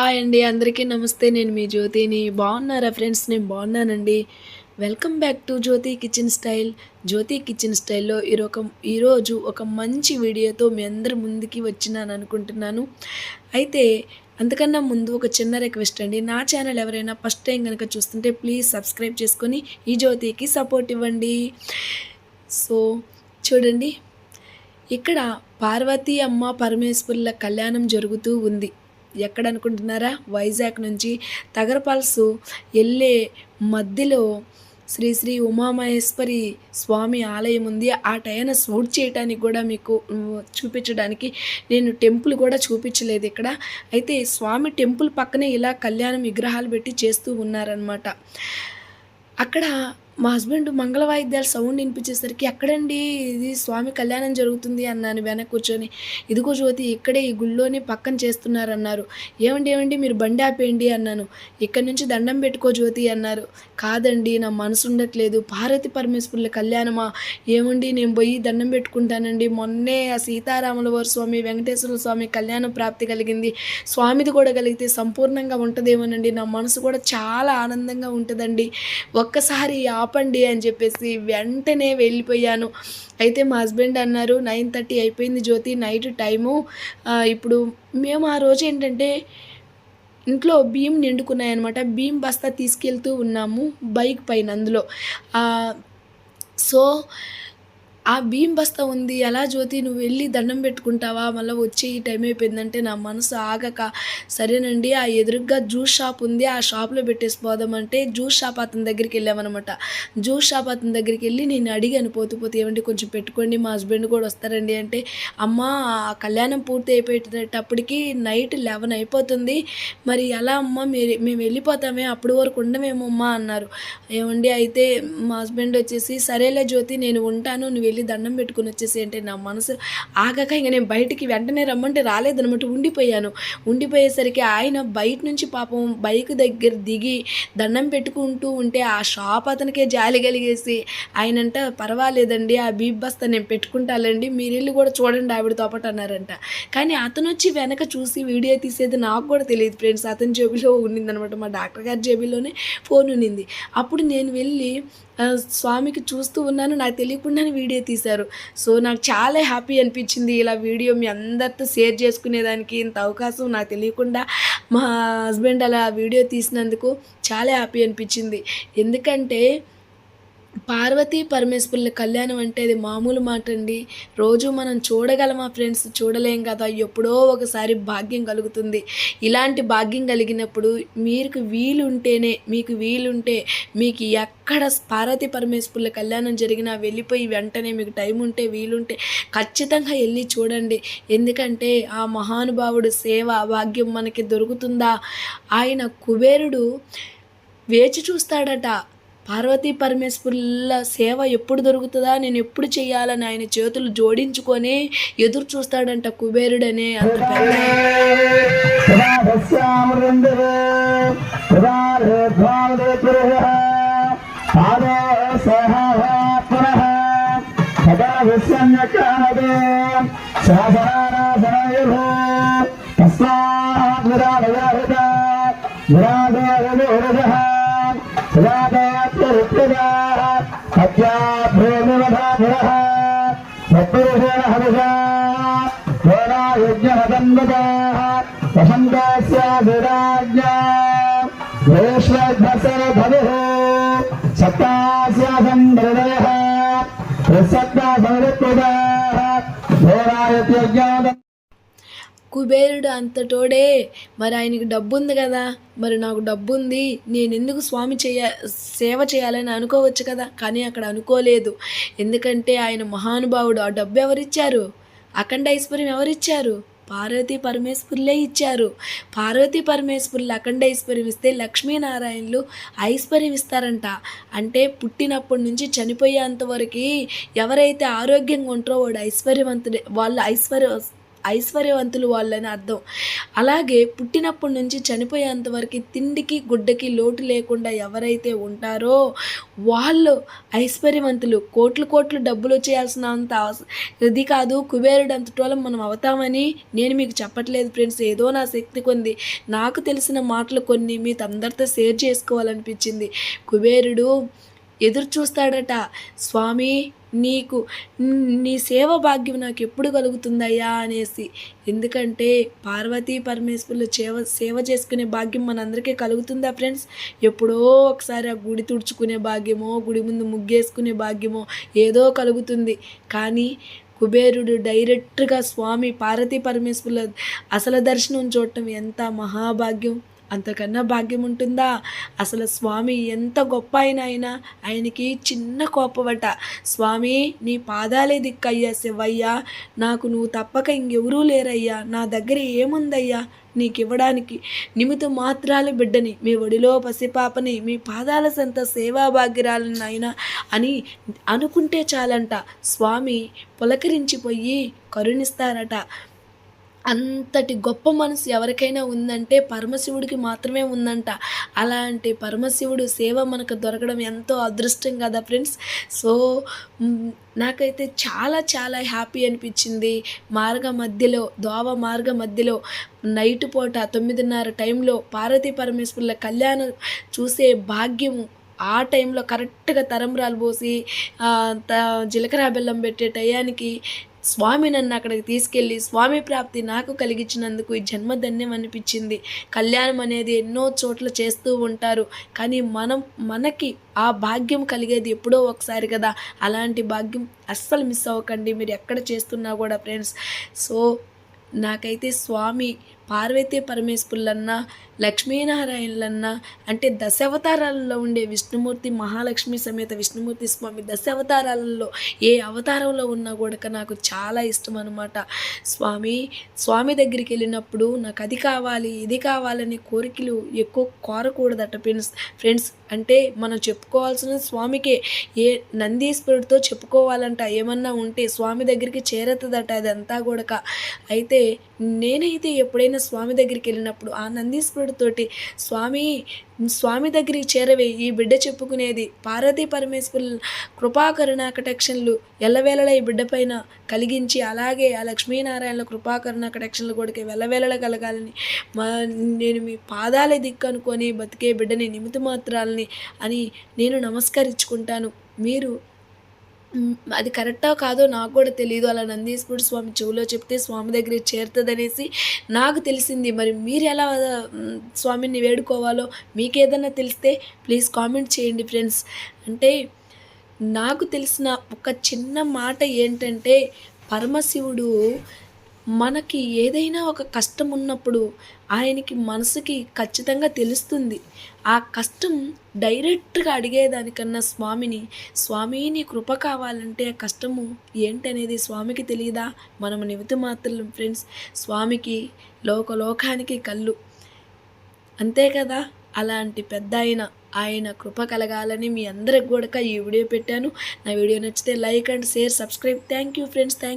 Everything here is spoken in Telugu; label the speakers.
Speaker 1: హాయ్ అండి అందరికీ నమస్తే. నేను మీ జ్యోతిని. బాగున్నారా ఫ్రెండ్స్? నేను బాగున్నానండి. Welcome back to Jyothi kitchen style. Jyothi kitchen స్టైల్లో ఈరొక ఈరోజు ఒక మంచి వీడియోతో మీ అందరి ముందుకి వచ్చినాను అనుకుంటున్నాను. అయితే అంతకన్నా ముందు ఒక చిన్న రిక్వెస్ట్ అండి. నా ఛానల్ ఎవరైనా ఫస్ట్ టైం కనుక చూస్తుంటే ప్లీజ్ సబ్స్క్రైబ్ చేసుకొని ఈ జ్యోతికి సపోర్ట్ ఇవ్వండి. సో చూడండి. ఇక్కడ పార్వతీ అమ్మ పరమేశ్వరుల కళ్యాణం జరుగుతూ ఉంది. ఎక్కడ అనుకుంటున్నారా వైజాగ్ నుంచి తగరపల్సు వెళ్ళే మధ్యలో శ్రీ శ్రీ ఉమామహేశ్వరి స్వామి ఆలయం ఉంది. ఆ టైన షూట్ చేయడానికి కూడా మీకు చూపించడానికి నేను టెంపుల్ కూడా చూపించలేదు ఇక్కడ. అయితే స్వామి టెంపుల్ పక్కనే ఇలా కళ్యాణం విగ్రహాలు పెట్టి చేస్తూ ఉన్నారనమాట అక్కడ మా హస్బెండ్ మంగళ వాయిద్యాలు సౌండ్ వినిపించేసరికి ఎక్కడండి ఇది స్వామి కళ్యాణం జరుగుతుంది అన్నాను వెనక కూర్చొని. ఇదిగో జ్యోతి ఇక్కడే ఈ గుళ్ళోనే పక్కన చేస్తున్నారన్నారు. ఏమండి ఏమండి మీరు బండి ఆపేయండి అన్నాను. ఇక్కడి నుంచి దండం పెట్టుకో జ్యోతి అన్నారు. కాదండి నా మనసు ఉండట్లేదు. పార్వతి పరమేశ్వరుల కళ్యాణమా? ఏమండి నేను పోయి దండం పెట్టుకుంటానండి. మొన్నే ఆ సీతారాముల వారి స్వామి వెంకటేశ్వర స్వామి కళ్యాణం ప్రాప్తి కలిగింది. స్వామిది కూడా కలిగితే సంపూర్ణంగా ఉంటుందేమోనండి. నా మనసు కూడా చాలా ఆనందంగా ఉంటుందండి. ఒక్కసారి ఆపండి అని చెప్పేసి వెంటనే వెళ్ళిపోయాను. అయితే మా హస్బెండ్ అన్నారు నైన్ థర్టీ అయిపోయింది జ్యోతి నైట్ టైము. ఇప్పుడు మేము ఆ రోజు ఏంటంటే ఇంట్లో బియ్యం నిండుకున్నాయన్నమాట. బియ్యం బస్తా తీసుకెళ్తూ ఉన్నాము బైక్ పైన అందులో. సో ఆ బియ్యం బస్తా ఉంది ఎలా జ్యోతి నువ్వు వెళ్ళి దండం పెట్టుకుంటావా? మళ్ళీ వచ్చే ఈ టైం అయిపోయిందంటే నా మనసు ఆగక. సరేనండి ఆ ఎదురుగ్గా జ్యూస్ షాప్ ఉంది ఆ షాప్లో పెట్టేసి పోదామంటే జ్యూస్ షాప్ అతని దగ్గరికి వెళ్ళామన్నమాట. జ్యూస్ షాప్ అతని దగ్గరికి వెళ్ళి నేను అడిగాను పోతూ పోతే ఏమంటే కొంచెం పెట్టుకోండి మా హస్బెండ్ కూడా వస్తారండి అంటే అమ్మ ఆ కళ్యాణం పూర్తి అయిపోయేటప్పటికి నైట్ లెవెన్ అయిపోతుంది. మరి ఎలా అమ్మ మీరు మేము వెళ్ళిపోతామే అప్పటి వరకు ఉండమేమో అమ్మ అన్నారు. ఏమండి అయితే మా హస్బెండ్ వచ్చేసి సరేలే జ్యోతి నేను ఉంటాను నువ్వు వెళ్ళి దండం పెట్టుకుని వచ్చేసి అంటే నా మనసు ఆగక ఇంకా నేను బయటికి వెంటనే రమ్మంటే రాలేదనమాట ఉండిపోయాను. ఉండిపోయేసరికి ఆయన బయట నుంచి పాపం బైక్ దగ్గర దిగి దండం పెట్టుకుంటూ ఉంటే ఆ షాప్ అతనికే జాలి కలిగేసి ఆయనంట పర్వాలేదండి ఆ బీప్ బస్తా నేను పెట్టుకుంటానండి మీరు వెళ్ళి కూడా చూడండి ఆవిడతో పాటు అన్నారంట. కానీ అతను వచ్చి వెనక చూసి వీడియో తీసేది నాకు కూడా తెలియదు ఫ్రెండ్స్. అతని జేబులో ఉన్నిందనమాట మా డాక్టర్ గారి జేబులోనే ఫోన్ ఉన్నింది. అప్పుడు నేను వెళ్ళి స్వామికి చూస్తూ ఉన్నాను నాకు తెలియకుండానే వీడియో తీశారు. సో నాకు చాలా హ్యాపీ అనిపించింది ఇలా వీడియో మీ అందరితో షేర్ చేసుకునేదానికి ఇంత అవకాశం నాకు తెలియకుండా మా హస్బెండ్ అలా వీడియో తీసినందుకు చాలా హ్యాపీ అనిపించింది. ఎందుకంటే పార్వతీ పరమేశ్వరుల కళ్యాణం అంటే అది మామూలు మాట అండి రోజు మనం చూడగలమా ఫ్రెండ్స్? చూడలేం కదా. ఎప్పుడో ఒకసారి భాగ్యం కలుగుతుంది. ఇలాంటి భాగ్యం కలిగినప్పుడు మీకు వీలుంటేనే మీకు వీలుంటే మీకు ఎక్కడ పార్వతీ పరమేశ్వరుల కళ్యాణం జరిగినా వెళ్ళిపోయి వెంటనే మీకు టైం ఉంటే వీలుంటే ఖచ్చితంగా వెళ్ళి చూడండి. ఎందుకంటే ఆ మహానుభావుడు సేవ భాగ్యం మనకి దొరుకుతుందా? ఆయన కుబేరుడు వేచి చూస్తాడట. పార్వతీ పరమేశ్వరుల సేవ ఎప్పుడు దొరుకుతుందా? నేను ఎప్పుడు చేయాలని ఆయన చేతులు జోడించుకొని ఎదురు చూస్తాడంట కుబేరుడనే అంత పెద్ద
Speaker 2: వసంతస్యాభిరాజ్ఞా వేశ్వధ్వసే భవిః సప్తాస్యాసం హృదయः ప్రసక్తా సంవృత్తుదాः ఘోరాయత్యజ్ఞాతం
Speaker 1: కుబేరుడు అంతటోడే. మరి ఆయనకి డబ్బు ఉంది కదా. మరి నాకు డబ్బు ఉంది నేను ఎందుకు స్వామి చేయ సేవ చేయాలని అనుకోవచ్చు కదా. కానీ అక్కడ అనుకోలేదు. ఎందుకంటే ఆయన మహానుభావుడు. ఆ డబ్బు ఎవరిచ్చారు అఖండ ఐశ్వర్యం ఎవరిచ్చారు? పార్వతీ పరమేశ్వరులే ఇచ్చారు. పార్వతీ పరమేశ్వరులు అఖండ ఐశ్వర్యం ఇస్తే లక్ష్మీనారాయణలు ఐశ్వర్యం ఇస్తారంట. అంటే పుట్టినప్పటి నుంచి చనిపోయేంత వరకు ఎవరైతే ఆరోగ్యంగా ఉంటారో వాడు ఐశ్వర్యవంతుడే. వాళ్ళు ఐశ్వర్య ఐశ్వర్యవంతులు వాళ్ళని అర్థం. అలాగే పుట్టినప్పటి నుంచి చనిపోయేంత వరకు తిండికి గుడ్డకి లోటు లేకుండా ఎవరైతే ఉంటారో వాళ్ళు ఐశ్వర్యవంతులు. కోట్లు కోట్లు డబ్బులు వచ్చేయాల్సిన అంత ఇది కాదు కుబేరుడు అంతటోళం మనం అవుతామని నేను మీకు చెప్పట్లేదు ఫ్రెండ్స్. ఏదో నా శక్తి కొంది. నాకు తెలిసిన మాటలు కొన్ని మీతో అందరితో షేర్ చేసుకోవాలనిపించింది. కుబేరుడు ఎదురు చూస్తాడట స్వామి నీకు నీ సేవ భాగ్యం నాకు ఎప్పుడు కలుగుతుందయ్యా అనేసి. ఎందుకంటే పార్వతీ పరమేశ్వరులు సేవ సేవ చేసుకునే భాగ్యం మనందరికీ కలుగుతుందా ఫ్రెండ్స్? ఎప్పుడో ఒకసారి ఆ గుడి తుడుచుకునే భాగ్యమో గుడి ముందు ముగ్గేసుకునే భాగ్యమో ఏదో కలుగుతుంది. కానీ కుబేరుడు డైరెక్ట్గా స్వామి పార్వతీ పరమేశ్వరుల అసలు దర్శనం చూడటం ఎంత మహాభాగ్యం. అంతకన్నా భాగ్యం ఉంటుందా? అసలు స్వామి ఎంత గొప్ప ఆయన అయినా ఆయనకి చిన్న కోపమట స్వామి నీ పాదాలే దిక్కయ్యా శివయ్యా. నాకు నువ్వు తప్పక ఇంకెవరూ లేరయ్యా. నా దగ్గర ఏముందయ్యా? నీకు ఇవ్వడానికి నిమిత మాత్రాల బిడ్డని. మీ ఒడిలో పసిపాపని మీ పాదాల సంత సేవా భాగ్యరాలని నాయన అని అనుకుంటే చాలంట. స్వామి పులకరించిపోయి కరుణిస్తారట. అంతటి గొప్ప మనసు ఎవరికైనా ఉందంటే పరమశివుడికి మాత్రమే ఉందంట. అలాంటి పరమశివుడు సేవ మనకు దొరకడం ఎంతో అదృష్టం కదా ఫ్రెండ్స్. సో నాకైతే చాలా చాలా హ్యాపీ అనిపించింది. మార్గ మధ్యలో దోవ మార్గ మధ్యలో నైట్ పూట తొమ్మిదిన్నర టైంలో పార్వతీ పరమేశ్వరుల కళ్యాణం చూసే భాగ్యము ఆ టైంలో కరెక్ట్గా తరంబ్రాలు పోసి జీలకర్ర బెల్లం పెట్టే టయానికి స్వామి నన్ను అక్కడికి తీసుకెళ్ళి స్వామి ప్రాప్తి నాకు కలిగించినందుకు ఈ జన్మ ధన్యం అనిపించింది. కళ్యాణం అనేది ఎన్నో చోట్ల చేస్తూ ఉంటారు. కానీ మనం మనకి ఆ భాగ్యం కలిగేది ఎప్పుడో ఒకసారి కదా. అలాంటి భాగ్యం అస్సలు మిస్ అవ్వకండి. మీరు ఎక్కడ చేస్తున్నా కూడా ఫ్రెండ్స్. సో నాకైతే స్వామి పార్వతీ పరమేశ్వరులన్నా లక్ష్మీనారాయణలన్నా అంటే దశావతారాలలో ఉండే విష్ణుమూర్తి మహాలక్ష్మి సమేత విష్ణుమూర్తి స్వామి దశావతారాలలో ఏ అవతారంలో ఉన్నా కూడా నాకు చాలా ఇష్టం అనమాట స్వామి స్వామి దగ్గరికి వెళ్ళినప్పుడు నాకు అది కావాలి ఇది కావాలనే కోరికలు ఎక్కువ కోరకూడదట ఫ్రెండ్స్. ఫ్రెండ్స్ అంటే మనం చెప్పుకోవాల్సిన స్వామికే ఏ నందీశ్వరుడితో చెప్పుకోవాలంట ఏమన్నా ఉంటే స్వామి దగ్గరికి చేరతదట అదంతా కూడా అయితే నేనైతే ఎప్పుడైనా స్వామి దగ్గరికి వెళ్ళినప్పుడు ఆ నందీశ్వరుడితోటి స్వామి స్వామి దగ్గరికి చేరవే ఈ బిడ్డ చెప్పుకునేది. పార్వతీ పరమేశ్వరుల కృపాకరుణ కటాక్షన్లు ఎల్లవేళలా ఈ బిడ్డ పైన కలిగించి అలాగే ఆ లక్ష్మీనారాయణ కృపాకరుణ కటాక్షన్లు కూడా వెల్లవేళల కలగాలని మా నేను మీ పాదాలే దిక్కు అనుకొని బతికే బిడ్డని నిమితి మాత్రాలని అని నేను నమస్కరించుకుంటాను. మీరు అది కరెక్టా కాదో నాకు కూడా తెలియదు అలా నందీశ్వరుడు స్వామి చెవిలో చెప్తే స్వామి దగ్గర చేరుతుందనేసి నాకు తెలిసింది. మరి మీరు ఎలా స్వామిని వేడుకోవాలో మీకేదన్నా తెలిస్తే ప్లీజ్ కామెంట్ చేయండి ఫ్రెండ్స్. అంటే నాకు తెలిసిన ఒక చిన్న మాట ఏంటంటే పరమశివుడు మనకి ఏదైనా ఒక కష్టం ఉన్నప్పుడు ఆయనకి మనసుకి ఖచ్చితంగా తెలుస్తుంది. ఆ కష్టం డైరెక్ట్గా అడిగేదానికన్నా స్వామిని స్వామి నీ కృప కావాలంటే ఆ కష్టము ఏంటనేది స్వామికి తెలియదా? మనం నిమితి మాత్రం ఫ్రెండ్స్ స్వామికి లోకలోకానికి కళ్ళు. అంతే కదా? అలాంటి పెద్ద ఆయన ఆయన కృప కలగాలని మీ అందరికి కూడా ఈ వీడియో పెట్టాను. నా వీడియో నచ్చితే like and share subscribe. Thank you friends thank